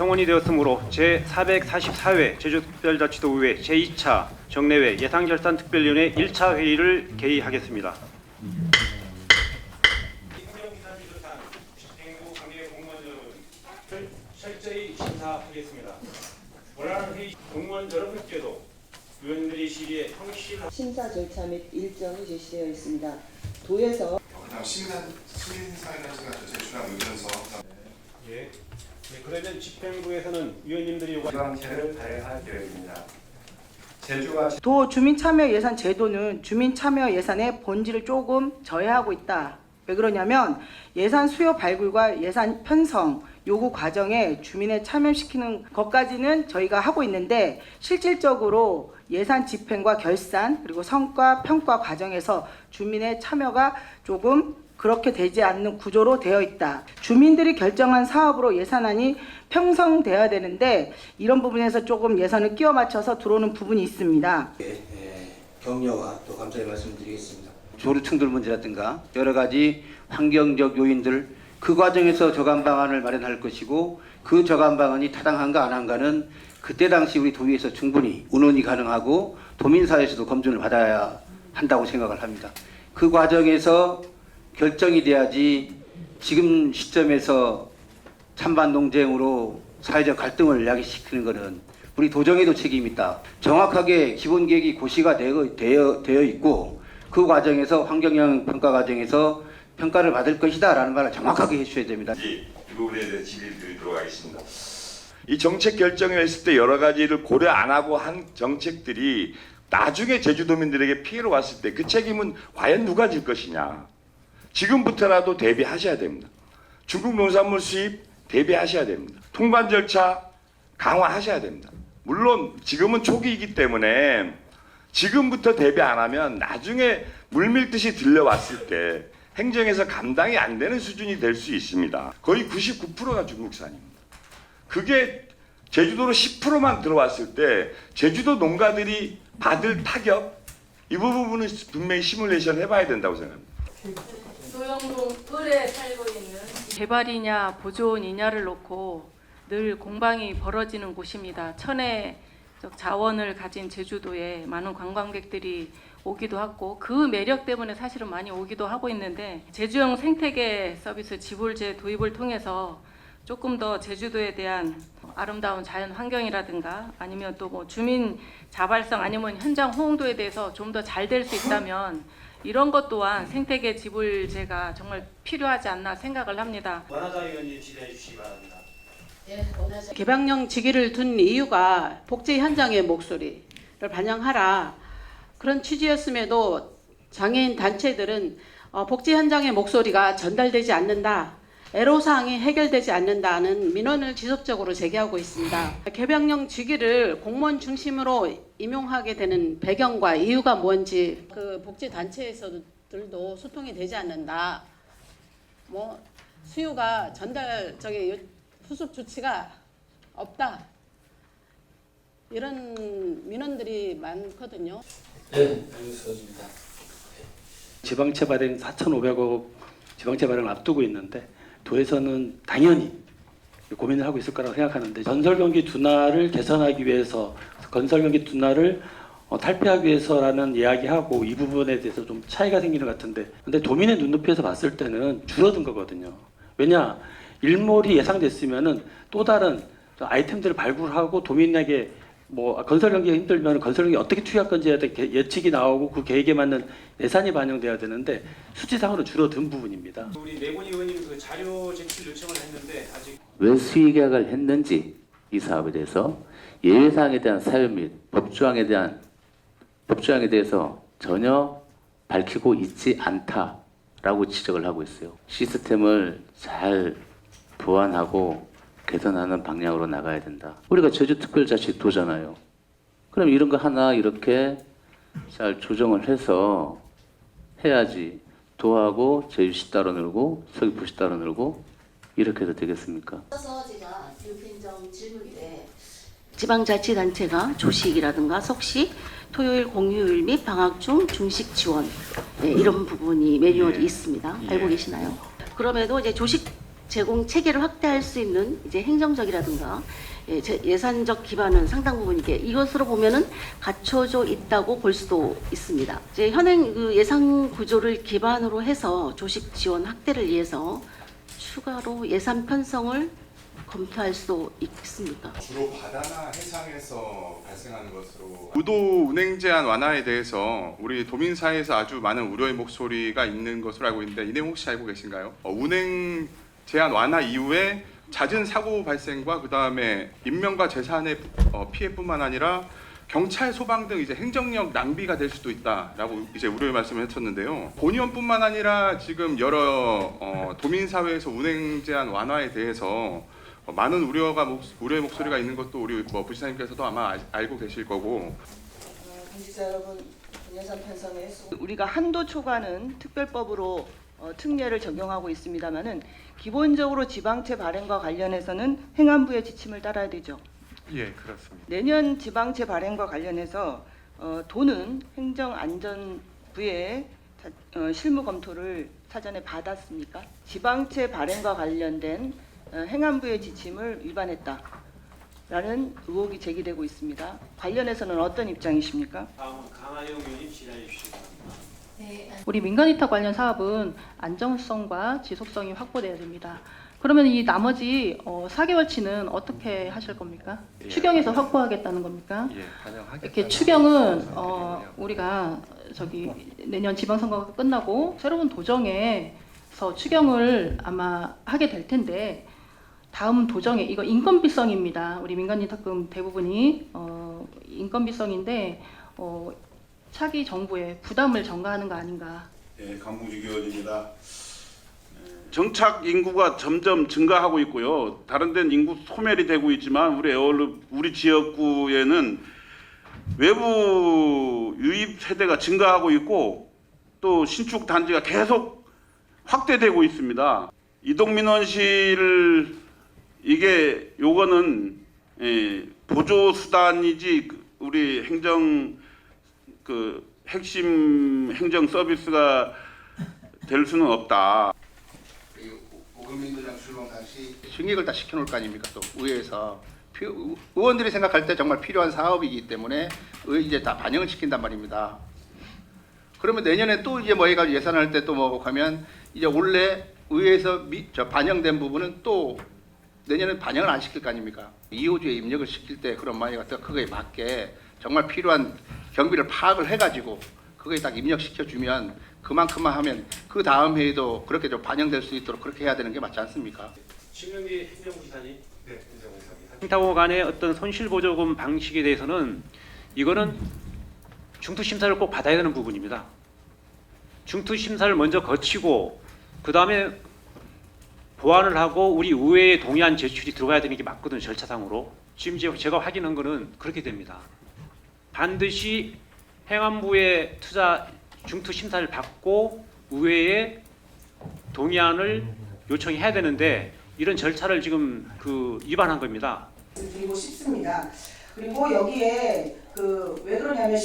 성원이 되었으므로 제444회 제주특별자치도의회 제2차 정례회 예상결산특별위원회 1차 회의를 개의하겠습니다. 철저히 심사하겠습니다. 원활한 회의 공무원 여러분께도 위원들이 시기에 성실 심사 절차 및 일정이 제시되어 있습니다. 도에서 그다음 시민한 시민사회단 시간 제출한 의견서 예. 예, 그러면 집행부에서는 위원님들이 요구 지방채를 발행할 계획입니다. 제주가 도 주민 참여 예산 제도는 주민 참여 예산의 본질을 조금 저해하고 있다. 왜 그러냐면 예산 수요 발굴과 예산 편성 요구 과정에 주민을 참여시키는 것까지는 저희가 하고 있는데 실질적으로 예산 집행과 결산 그리고 성과 평가 과정에서 주민의 참여가 조금 그렇게 되지 않는 구조로 되어 있다. 주민들이 결정한 사업으로 예산안이 편성돼야 되는데 이런 부분에서 조금 예산을 끼워 맞춰서 들어오는 부분이 있습니다. 예, 격려와 또 감사의 말씀드리겠습니다. 조류층들 문제라든가 여러 가지 환경적 요인들 그 과정에서 저감 방안을 마련할 것이고 그 저감 방안이 타당한가 안 한가는 그때 당시 우리 도의에서 충분히 운원이 가능하고 도민사회에서도 검증을 받아야 한다고 생각을 합니다. 그 과정에서 결정이 돼야지 지금 시점에서 찬반 논쟁으로 사회적 갈등을 야기시키는 것은 우리 도정에도 책임이 있다. 정확하게 기본 계획이 고시가 되어, 되어, 되어 있고 그 과정에서 환경영향 평가 과정에서 평가를 받을 것이다 라는 말을 정확하게 해주셔야 됩니다. 이 부분에 대해 질의 드리도록 하겠습니다. 이 정책 결정을 했을 때 여러 가지를 고려 안 하고 한 정책들이 나중에 제주도민들에게 피해를 왔을 때 그 책임은 과연 누가 질 것이냐. 지금부터라도 대비하셔야 됩니다. 중국 농산물 수입 대비하셔야 됩니다. 통관 절차 강화하셔야 됩니다. 물론 지금은 초기이기 때문에 지금부터 대비 안 하면 나중에 물밀듯이 들려왔을 때 행정에서 감당이 안 되는 수준이 될 수 있습니다. 거의 99%가 중국산입니다. 그게 제주도로 10%만 들어왔을 때 제주도 농가들이 받을 타격 이 부분은 분명히 시뮬레이션 해봐야 된다고 생각합니다. 소영동 을에 살고 있는 개발이냐 보존이냐를 놓고 늘 공방이 벌어지는 곳입니다. 천혜적 자원을 가진 제주도에 많은 관광객들이 오기도 하고 그 매력 때문에 사실은 많이 오기도 하고 있는데 제주형 생태계 서비스 지불제 도입을 통해서 조금 더 제주도에 대한 아름다운 자연 환경이라든가 아니면 또 뭐 주민 자발성 아니면 현장 호응도에 대해서 좀 더 잘 될 수 있다면 이런 것 또한 생태계 지불제가 정말 필요하지 않나 생각을 합니다. 원하자 의원님 질의해 주시기 바랍니다. 개방령 직위를 둔 이유가 복지 현장의 목소리를 반영하라 그런 취지였음에도 장애인 단체들은 어, 복지 현장의 목소리가 전달되지 않는다. 애로사항이 해결되지 않는다는 민원을 지속적으로 제기하고 있습니다. 개방령 직위를 공무원 중심으로 임용하게 되는 배경과 이유가 뭔지 그 복지 단체에서들도 소통이 되지 않는다. 뭐 수요가 전달 저기 후속 조치가 없다. 이런 민원들이 많거든요. 네. 지방채 발행 4,500억 지방채 발행 을 앞두고 있는데 도에서는 당연히 고민을 하고 있을 거라고 생각하는데 건설 경기 둔화를 개선하기 위해서 건설 경기 둔화를 어, 탈피하기 위해서라는 이야기하고 이 부분에 대해서 좀 차이가 생기는 것 같은데 근데 도민의 눈높이에서 봤을 때는 줄어든 거거든요. 왜냐 일몰이 예상됐으면은 또 다른 아이템들을 발굴하고 도민에게 뭐 건설 경기가 힘들면 건설 경기 어떻게 투여할 건지에 대한 계- 예측이 나오고 그 계획에 맞는 예산이 반영돼야 되는데 수치상으로 줄어든 부분입니다. 우리 내곤 의원님 그 자료 제출 요청을 했는데 아직 왜 수의 계약을 했는지 이 사업에 대해서 예외사항에 대한 사유 및 법조항에 대한 법조항에 대해서 전혀 밝히고 있지 않다라고 지적을 하고 있어요. 시스템을 잘 보완하고 개선하는 방향으로 나가야 된다. 우리가 제주특별자치도잖아요. 그럼 이런 거 하나 이렇게 잘 조정을 해서 해야지 도하고 제주시 따로 늘고 서귀포시 따로 늘고 이렇게 해도 되겠습니까? 그래서 제가 드린 점 질문인데 지방자치단체가 조식이라든가 석식, 토요일 공휴일 및 방학 중 중식 지원 네, 이런 부분이 매뉴얼이 있습니다. 알고 계시나요? 그럼에도 이제 조식 제공 체계를 확대할 수 있는 이제 행정적이라든가 예, 제- 예산적 기반은 상당 부분 이게 이것으로 보면은 갖춰져 있다고 볼 수도 있습니다. 이제 현행 그 예산 구조를 기반으로 해서 조식 지원 확대를 위해서 추가로 예산 편성을 검토할 수 있습니까? 주로 바다나 해상에서 발생하는 것으로 우도 운행 제한 완화에 대해서 우리 도민 사회에서 아주 많은 우려의 목소리가 있는 것으로 알고 있는데 이 내용 혹시 알고 계신가요? 어, 운행 제한 완화 이후에 잦은 사고 발생과 그 다음에 인명과 재산의 어, 피해뿐만 아니라 경찰, 소방 등 이제 행정력 낭비가 될 수도 있다라고 이제 우려의 말씀을 해쳤는데요. 본의원뿐만 아니라 지금 여러 어, 도민 사회에서 운행 제한 완화에 대해서 어, 많은 우려가 목, 우려의 목소리가 있는 것도 우리 뭐 부시장님께서도 아마 아- 알고 계실 거고. 어, 관계자 여러분 예산 편성에 우리가 한도 초과는 특별법으로 어, 특례를 적용하고 있습니다만은 기본적으로 지방채 발행과 관련해서는 행안부의 지침을 따라야 되죠. 예 그렇습니다. 내년 지방채 발행과 관련해서 어, 도는 행정안전부의 자- 어, 실무 검토를 사전에 받았습니까? 지방채 발행과 관련된 어, 행안부의 지침을 위반했다 라는 의혹이 제기되고 있습니다. 관련해서는 어떤 입장이십니까? 다음은 강하영 의원님 질의해 주시기 바랍니다. 우리 민간위탁 관련 사업은 안정성과 지속성이 확보돼야 됩니다. 그러면 이 나머지 어, 4개월치는 어떻게 하실 겁니까? 추경에서 확보하겠다는 겁니까? 예 반영하겠다. 이렇게 추경은 어, 우리가 저기 내년 지방선거가 끝나고 새로운 도정에서 추경을 아마 하게 될 텐데 다음 도정에 이거 인건비성입니다. 우리 민간위탁금 대부분이 어, 인건비성인데 어, 차기 정부에 부담을 전가하는 거 아닌가? 예, 강봉주 교원입니다. 정착 인구가 점점 증가하고 있고요. 다른 데는 인구 소멸이 되고 있지만 우리 에어르 우리 지역구에는 외부 유입 세대가 증가하고 있고 또 신축 단지가 계속 확대되고 있습니다. 이동민원실 이게 요거는 예, 보조 수단이지 그 우리 행정 그 핵심 행정 서비스가 될 수는 없다. 오금민주당 출범 당시 승액을 다 시켜놓을 거 아닙니까 또 의회에서 피- 의원들이 생각할 때 정말 필요한 사업이기 때문에 의 이제 다 반영을 시킨단 말입니다. 그러면 내년에 또 이제 뭐 해가지고 예산할 때 또뭐 하면 이제 원래 의회에서 미, 저 반영된 부분은 또 내년에 반영을 안 시킬 거 아닙니까? 2호주에 입력을 시킬 때 그런 많이 갖다 그거에 맞게 정말 필요한 경비를 파악을 해가지고 그거에 딱 입력시켜 주면 그만큼만 하면 그 다음 회의도 그렇게 좀 반영될 수 있도록 그렇게 해야 되는 게 맞지 않습니까? 신명기 행정부지사님. 네, 인정의사입니다. 행타고 간의 어떤 손실보조금 방식에 대해서는 이거는 중투 심사를 꼭 받아야 되는 부분입니다. 중투 심사를 먼저 거치고 그 다음에 보완을 하고 우리 의회에 동의안 제출이 들어가야 되는 게 맞거든요 절차상으로. 지금 제가 확인한 거는 그렇게 됩니다. 반드시 행안부의 투자 중투 심사를 받고 의회에 동의안을 요청해야 되는데 이런 절차를 지금 그 위반한 겁니다. 드리고 싶습니다. 그리고 여기에 그 왜 그러냐면